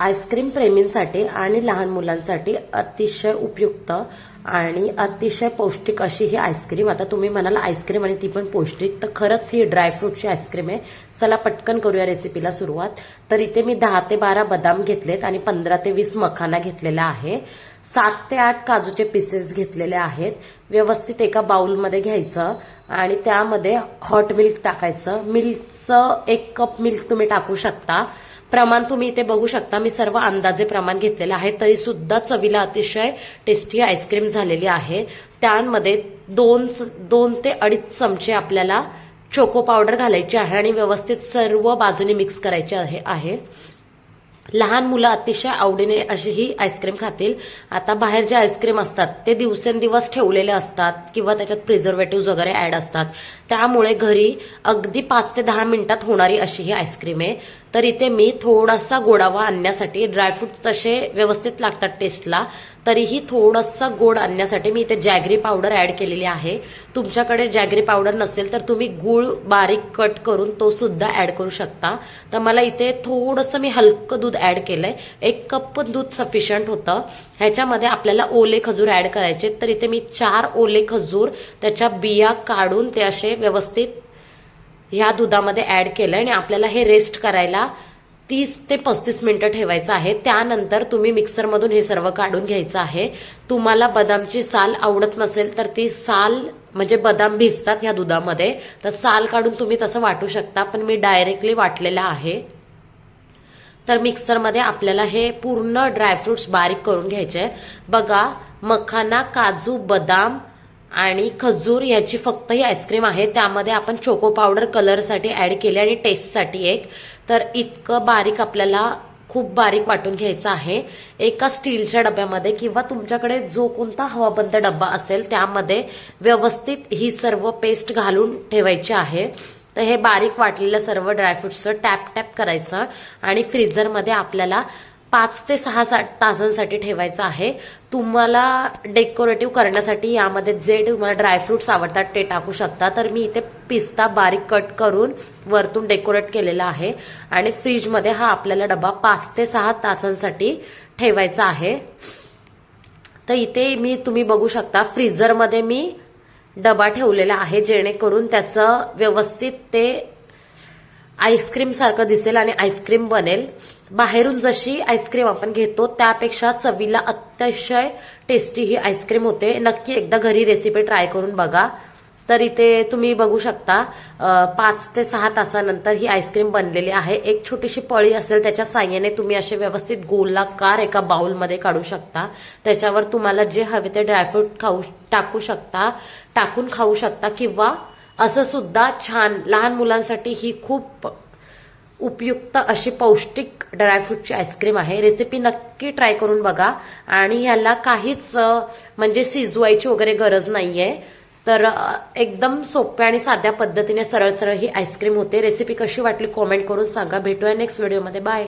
Ice cream प्रेमींसाठी आणि लहान मुलांसाठी अतिशय उपयुक्त आणि अतिशय पौष्टिक अशी ही आईस्क्रीम. आता तुम्ही म्हणाल आईस्क्रीम आणि ती पण पौष्टिक तर खरंच ही ड्रायफ्रूटची आईस्क्रीम आहे. चला पटकन करूया रेसिपीला सुरुवात. तर इथे मी दहा ते बारा बदाम घेतलेत आणि पंधरा ते वीस मखाना घेतलेला आहे. सात ते आठ काजूचे पीसेस घेतलेले आहेत. व्यवस्थित एका बाउलमध्ये घ्यायचं आणि त्यामध्ये हॉट मिल्क टाकायचं. मिल्कचं एक कप मिल्क तुम्ही टाकू शकता. प्रमाण तुम्ही इथे बघू शकता. मी सर्व अंदाजे प्रमाण घेतलेलं आहे. तरी सुद्धा चवीला अतिशय टेस्टी आईस्क्रीम झालेली आहे. त्यामध्ये दोन दोन ते अडीच चमचे आपल्याला चोको पावडर घालायची आहे आणि व्यवस्थित सर्व बाजूने मिक्स करायचे आहे लहान मुलं अतिशय आवडीने अशी ही आईस्क्रीम खातील. आता बाहेर जे आईस्क्रीम असतात ते दिवसेंदिवस ठेवलेले असतात किंवा त्याच्यात प्रिझर्वेटिव्ह वगैरे ऍड असतात. त्यामुळे घरी अगदी पाच ते दहा मिनिटात होणारी अशी ही आईस्क्रीम आहे. तर इथे मी थोडासा गोडावा आणण्यासाठी ड्रायफ्रूट तसे व्यवस्थित लागतात टेस्टला तरीही थोडासा गोड आणण्यासाठी मी इथे जॅगरी पावडर ऍड केलेली आहे. तुमच्याकडे जॅगरी पावडर नसेल तर तुम्ही गुळ बारीक कट करून तो सुद्धा ऍड करू शकता. तर मला इथे थोडंसं मी हलकं दूध ऍड केलंय. एक कप दूध सफिशियंट होतं. ह्याच्यामध्ये आपल्याला ओले खजूर ऍड करायचे तर इथे मी चार ओले खजूर त्याच्या बिया काढून ते असे व्यवस्थित ह्या दुधामध्ये ऍड केलं आणि आपल्याला हे रेस्ट करायला तीस ते पस्तीस मिनटं ठेवायचं आहे. त्यानंतर तुम्ही मिक्सरमधून हे सर्व काढून घ्यायचं आहे. तुम्हाला बदामची साल आवडत नसेल तर ती साल म्हणजे बदाम भिजतात ह्या दुधामध्ये तर साल काढून तुम्ही तसं वाटू शकता पण मी डायरेक्टली वाटलेलं आहे. तर मिक्सरमध्ये आपल्याला हे पूर्ण ड्रायफ्रुट्स बारीक करून घ्यायचे. बघा मखाना काजू बदाम आणि खजूर याची फक्त ही आईस्क्रीम आहे. त्यामध्ये आपण चोको पावडर कलरसाठी ऍड केली आणि टेस्टसाठी एक. तर इतकं बारीक आपल्याला खूप बारीक वाटून घ्यायचं आहे. एका स्टीलच्या डब्यामध्ये किंवा तुमच्याकडे जो कोणता हवाबंद डब्बा असेल त्यामध्ये व्यवस्थित ही सर्व पेस्ट घालून ठेवायची आहे. तर हे बारीक वाटलेलं सर्व ड्रायफ्रुट्सचं टॅप टॅप करायचं. आणि फ्रीझरमध्ये आपल्याला पाच ते सहा तासांसाठी ठेवायचं आहे. तुम्हाला डेकोरेटिव्ह करण्यासाठी यामध्ये जे तुम्हाला ड्रायफ्रुट्स आवडतात ते टाकू शकता. तर मी इथे पिस्ता बारीक कट करून वरतून डेकोरेट केलेला आहे. आणि फ्रीजमध्ये हा आपल्याला डबा पाच ते सहा तासांसाठी ठेवायचा आहे. तर इथे मी तुम्ही बघू शकता फ्रीजरमध्ये मी डबा ठेवलेला आहे जेणेकरून त्याचं व्यवस्थित ते आईस्क्रीम सारखं दिसेल आणि आईस्क्रीम बनेल. बाहेरून जशी आईस्क्रीम आपण घेतो त्यापेक्षा चवीला अतिशय टेस्टी ही आईस्क्रीम होते. नक्की एकदा घरी रेसिपी ट्राय करून बघा. तर इथे तुम्ही बघू शकता पाच ते सहा तासानंतर ही आईस्क्रीम बनलेली आहे. एक छोटीशी पळी असेल त्याच्या साह्याने तुम्ही असे व्यवस्थित गोलाकार एका बाउलमध्ये काढू शकता. त्याच्यावर तुम्हाला जे हवे ते ड्रायफ्रूट खाऊ टाकू शकता टाकून खाऊ शकता किंवा असं सुद्धा छान लहान मुलांसाठी ही खूप उपयुक्त अशी पौष्टिक ड्रायफ्रूटची आईस्क्रीम आहे. रेसिपी नक्की ट्राय करून बघा. आणि ह्याला काहीच म्हणजे शिजवायची वगैरे गरज नाहीये. तर एकदम सोप्या आणि साध्या पद्धतीने सरळ सरळ ही आईस्क्रीम होते. रेसिपी कशी वाटली कॉमेंट करून सांगा. भेटूया नेक्स्ट व्हिडिओमध्ये बाय